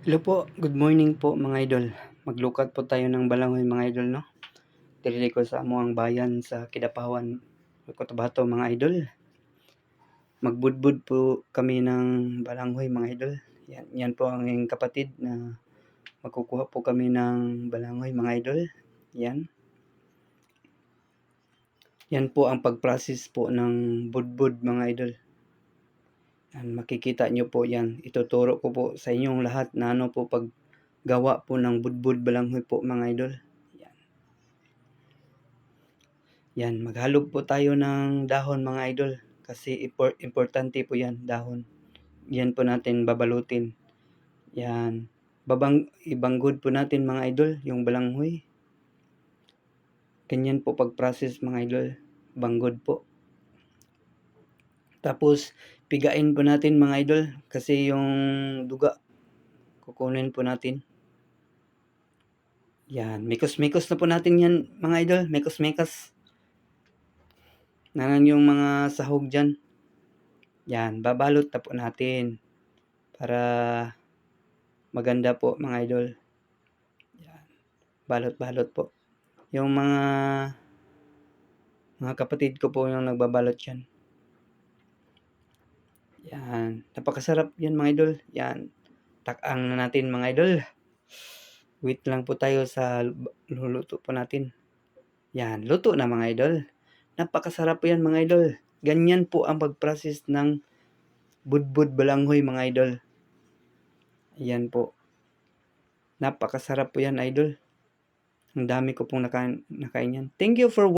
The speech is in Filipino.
Hello po, good morning po mga idol. Maglukat po tayo ng balangoy mga idol no. Dili ko sa amuang bayan sa Kidapawan, Cotabato mga idol. Magbudbud po kami ng balangoy mga idol. Yan, yan po ang aking kapatid na magkukuha po kami ng balangoy mga idol. Yan. Yan po ang pag-process po ng budbud mga idol. Yan, makikita nyo po yan. Ituturo ko po sa inyong lahat na ano po paggawa po ng budbud balanghoy po mga idol. Yan. Yan, maghalog po tayo ng dahon mga idol. Kasi impor- importante po yan, dahon. Yan po natin babalutin. Yan. Babang, ibanggod po natin mga idol, yung balanghoy. Ganyan po pag-process mga idol. Banggod po. Tapos, pigain po natin mga idol kasi yung duga kukunin po natin. Yan, mikos-mikos na po natin yan mga idol, mikos-mikos. Nanan yung mga sahog dyan. Yan, babalot na po natin para maganda po mga idol. Yan, balot-balot po. Yung mga mga kapatid ko po yung nagbabalot yan. Yan. Napakasarap yan mga idol. Yan. Takang na natin mga idol. Wait lang po tayo sa luluto po natin. Yan. Luto na mga idol. Napakasarap po yan mga idol. Ganyan po ang pag-process ng budbud balanghoy mga idol. Yan po. Napakasarap po yan idol. Ang dami ko pong nakain, nakain yan. Thank you for